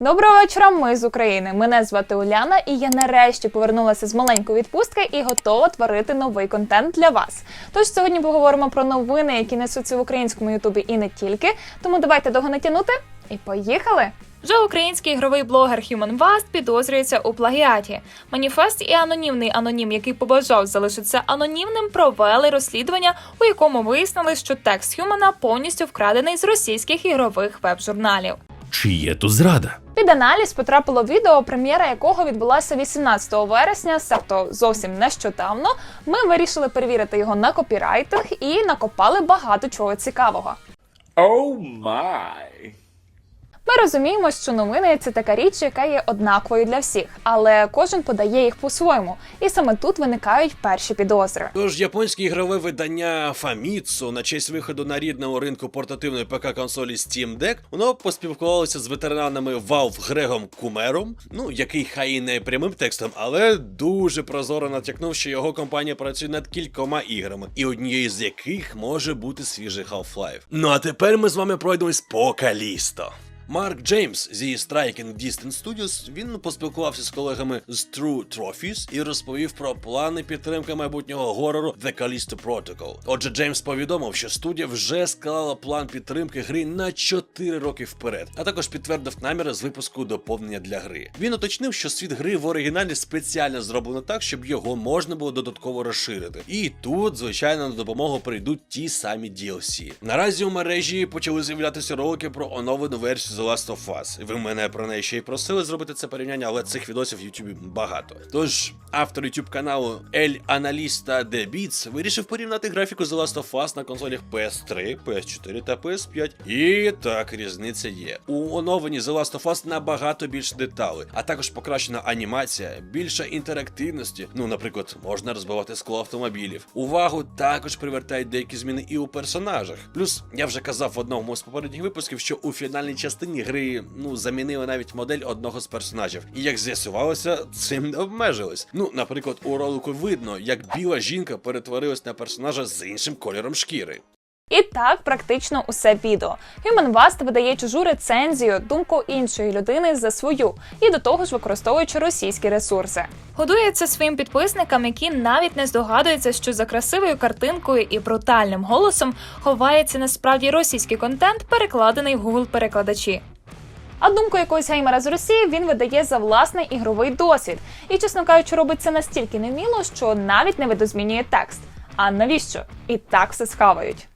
Доброго вечора, ми з України. Мене звати Уляна, і я нарешті повернулася з маленької відпустки і готова творити новий контент для вас. Тож сьогодні поговоримо про новини, які несуться в українському Ютубі і не тільки. Тому давайте довго не тянути і поїхали! Вже український ігровий блогер Human Vast підозрюється у плагіаті. Маніфест і анонімний анонім, який побажав залишитися анонімним, провели розслідування, у якому вияснили, що текст Хьюмана повністю вкрадений з російських ігрових веб-журналів. Чи є тут зрада? Під аналіз потрапило відео, прем'єра якого відбулася 18 вересня, тобто зовсім нещодавно. Ми вирішили перевірити його на копірайтинг і накопали багато чого цікавого. Oh my. Ми розуміємо, що новини це така річ, яка є однаковою для всіх, але кожен подає їх по-своєму, і саме тут виникають перші підозри. Тож японське ігрове видання Famitsu на честь виходу на рідному ринку портативної ПК-консолі Steam Deck, воно поспілкувалося з ветеранами Valve Грегом Кумером, ну який хай і не прямим текстом, але дуже прозоро натякнув, що його компанія працює над кількома іграми, і однією з яких може бути свіжий Half-Life. Ну а тепер ми з вами пройдемось по Калісто. Марк Джеймс зі Striking Distance Studios він поспілкувався з колегами з True Trophies і розповів про плани підтримки майбутнього горору The Callisto Protocol. Отже, Джеймс повідомив, що студія вже склала план підтримки гри на 4 роки вперед, а також підтвердив наміри з випуску доповнення для гри. Він уточнив, що світ гри в оригіналі спеціально зроблено так, щоб його можна було додатково розширити. І тут, звичайно, на допомогу прийдуть ті самі DLC. Наразі у мережі почали з'являтися ролики про оновлену версію The Last of Us. Ви мене про неї ще й просили зробити це порівняння, але цих відосів в Ютубі багато. Тож автор YouTube каналу El Analista The Beats вирішив порівняти графіку The Last of Us на консолях PS3, PS4 та PS5. І так, різниця є. У оновленні The Last of Us набагато більше деталей, а також покращена анімація, більше інтерактивності. Ну, наприклад, можна розбивати скло автомобілів. Увагу також привертають деякі зміни і у персонажах. Плюс я вже казав в одному з попередніх випусків, що у фінальній частині гри ну замінили навіть модель одного з персонажів. І як з'ясувалося, цим не обмежились. Ну, наприклад, у ролику видно, як біла жінка перетворилась на персонажа з іншим кольором шкіри. І так практично усе відео. Human Vast видає чужу рецензію, думку іншої людини за свою, і до того ж використовуючи російські ресурси. Годується своїм підписникам, які навіть не здогадуються, що за красивою картинкою і брутальним голосом ховається насправді російський контент, перекладений в Google перекладачі. А думку якогось геймера з Росії він видає за власний ігровий досвід. І, чесно кажучи, робить це настільки невміло, що навіть не видозмінює текст. А навіщо? І так все схавають.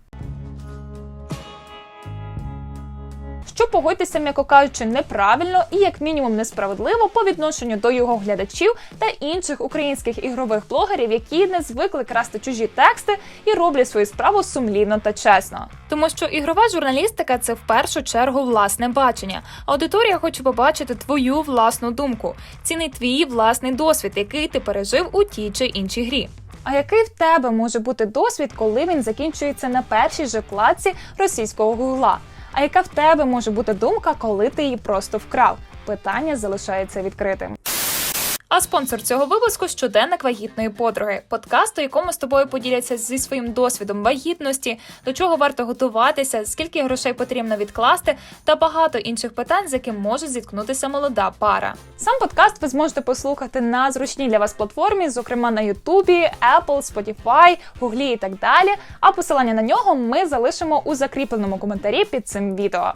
Що погодьтеся, м'яко кажучи, неправильно і як мінімум несправедливо по відношенню до його глядачів та інших українських ігрових блогерів, які не звикли красти чужі тексти і роблять свою справу сумлінно та чесно. Тому що ігрова журналістика це в першу чергу власне бачення. Аудиторія хоче побачити твою власну думку, цінний твій власний досвід, який ти пережив у тій чи іншій грі. А який в тебе може бути досвід, коли він закінчується на першій же вкладці російського гугла? А яка в тебе може бути думка, коли ти її просто вкрав? Питання залишається відкритим. А спонсор цього випуску щоденник вагітної подруги, подкаст, у якому з тобою поділяться зі своїм досвідом вагітності, до чого варто готуватися, скільки грошей потрібно відкласти, та багато інших питань, з яким може зіткнутися молода пара. Сам подкаст ви зможете послухати на зручній для вас платформі, зокрема на Ютубі, Apple, Spotify, Гуглі і так далі. А посилання на нього ми залишимо у закріпленому коментарі під цим відео.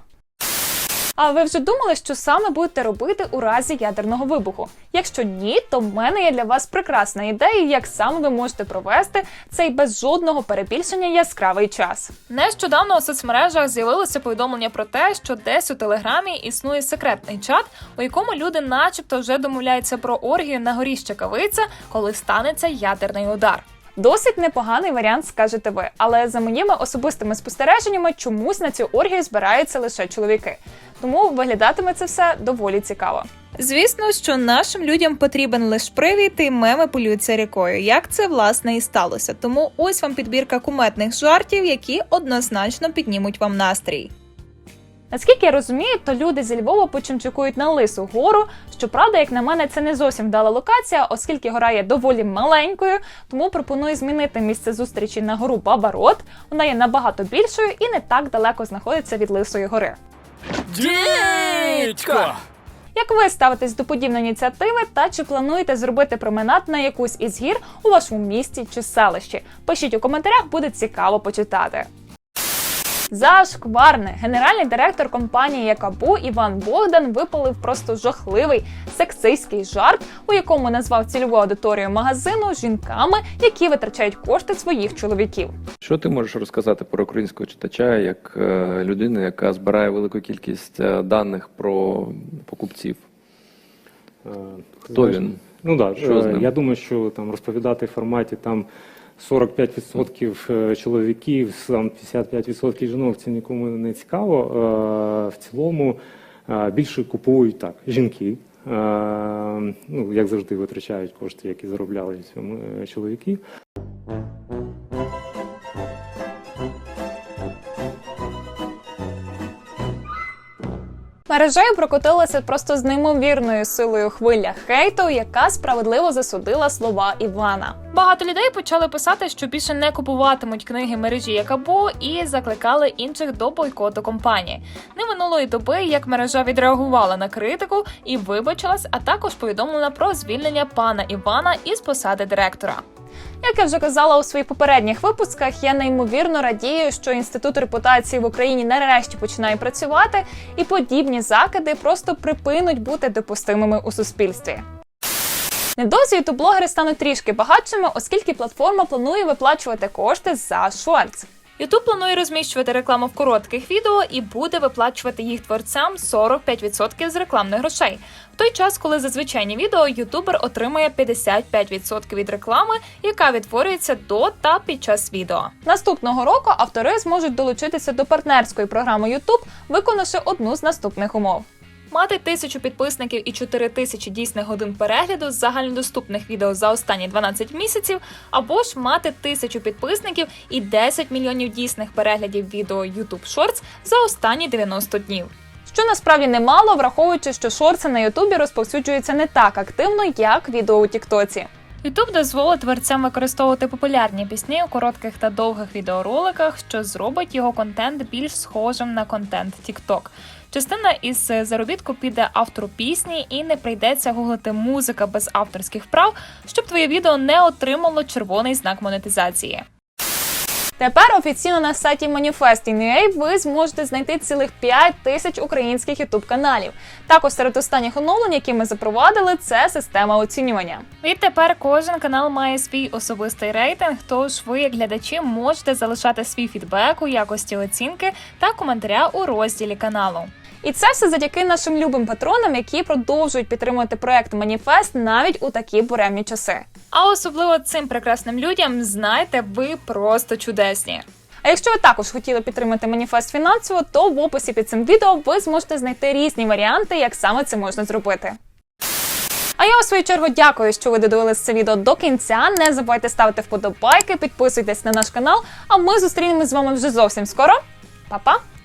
А ви вже думали, що саме будете робити у разі ядерного вибуху? Якщо ні, то в мене є для вас прекрасна ідея, як саме ви можете провести цей без жодного перебільшення яскравий час. Нещодавно у соцмережах з'явилося повідомлення про те, що десь у телеграмі існує секретний чат, у якому люди, начебто, вже домовляються про оргію на горі Щекавиця, коли станеться ядерний удар. Досить непоганий варіант, скажете ви, але за моїми особистими спостереженнями, чомусь на цю оргію збираються лише чоловіки. Тому виглядатиме це все доволі цікаво. Звісно, що нашим людям потрібен лише привід, і меми полюються рікою, як це власне і сталося. Тому ось вам підбірка куметних жартів, які однозначно піднімуть вам настрій. Наскільки я розумію, то люди зі Львова почимчикують на лису гору. Щоправда, як на мене, це не зовсім вдала локація, оскільки гора є доволі маленькою, тому пропоную змінити місце зустрічі на гору Бабарот. Вона є набагато більшою і не так далеко знаходиться від Лисої гори. Дідько! Як ви ставитесь до подібної ініціативи та чи плануєте зробити променад на якусь із гір у вашому місті чи селищі? Пишіть у коментарях, буде цікаво почитати. Зашкварне генеральний директор компанії Якабу Іван Богдан випалив просто жахливий сексистський жарт, у якому назвав цільову аудиторію магазину жінками, які витрачають кошти своїх чоловіків. Що ти можеш розказати про українського читача як е, людина, яка збирає велику кількість е, даних про покупців? Е, Хто він? Ну Що з е, ним? я думаю, що там розповідати в форматі там 45% е, чоловіків, там 55% жінок це нікому не цікаво. Е, В цілому е, більше купують так жінки. Ну, як завжди, витрачають кошти, які заробляли цьому чоловіки. Мережею прокотилася просто з неймовірною силою хвиля хейту, яка справедливо засудила слова Івана. Багато людей почали писати, що більше не купуватимуть книги мережі Якабо і закликали інших до бойкоту компанії. Не минулої доби, як мережа відреагувала на критику і вибачилась, а також повідомлена про звільнення пана Івана із посади директора. Як я вже казала у своїх попередніх випусках, я неймовірно радію, що інститут репутації в Україні нарешті починає працювати, і подібні закиди просто припинуть бути допустимими у суспільстві. Недовзі ютуб-блогери стануть трішки багатшими, оскільки платформа планує виплачувати кошти за шортс. Ютуб планує розміщувати рекламу в коротких відео і буде виплачувати їх творцям 45% з рекламних грошей. В той час, коли за звичайні відео ютубер отримує 55% від реклами, яка відтворюється до та під час відео. Наступного року автори зможуть долучитися до партнерської програми YouTube, виконавши одну з наступних умов. Мати тисячу підписників і 4 тисячі дійсних годин перегляду з загальнодоступних відео за останні 12 місяців, або ж мати тисячу підписників і 10 мільйонів дійсних переглядів відео YouTube Shorts за останні 90 днів. Що насправді немало, враховуючи, що шорти на Ютубі розповсюджуються не так активно, як відео у Тіктоці. YouTube дозволить творцям використовувати популярні пісні у коротких та довгих відеороликах, що зробить його контент більш схожим на контент TikTok. Частина із заробітку піде автору пісні і не прийдеться гуглити музика без авторських прав, щоб твоє відео не отримало червоний знак монетизації. Тепер офіційно на сайті Manifest.in.ua ви зможете знайти цілих 5 тисяч українських ютуб каналів. Також серед останніх оновлень, які ми запровадили, це система оцінювання. Відтепер кожен канал має свій особистий рейтинг. Тож ви, як глядачі, можете залишати свій фідбек у якості оцінки та коментаря у розділі каналу. І це все завдяки нашим любим патронам, які продовжують підтримувати проект Маніфест навіть у такі буремні часи. А особливо цим прекрасним людям знайте, ви просто чудесні. А якщо ви також хотіли підтримати маніфест фінансово, то в описі під цим відео ви зможете знайти різні варіанти, як саме це можна зробити. А я у свою чергу дякую, що ви додивились це відео до кінця. Не забувайте ставити вподобайки, підписуйтесь на наш канал. А ми зустрінемось з вами вже зовсім скоро. Па-па!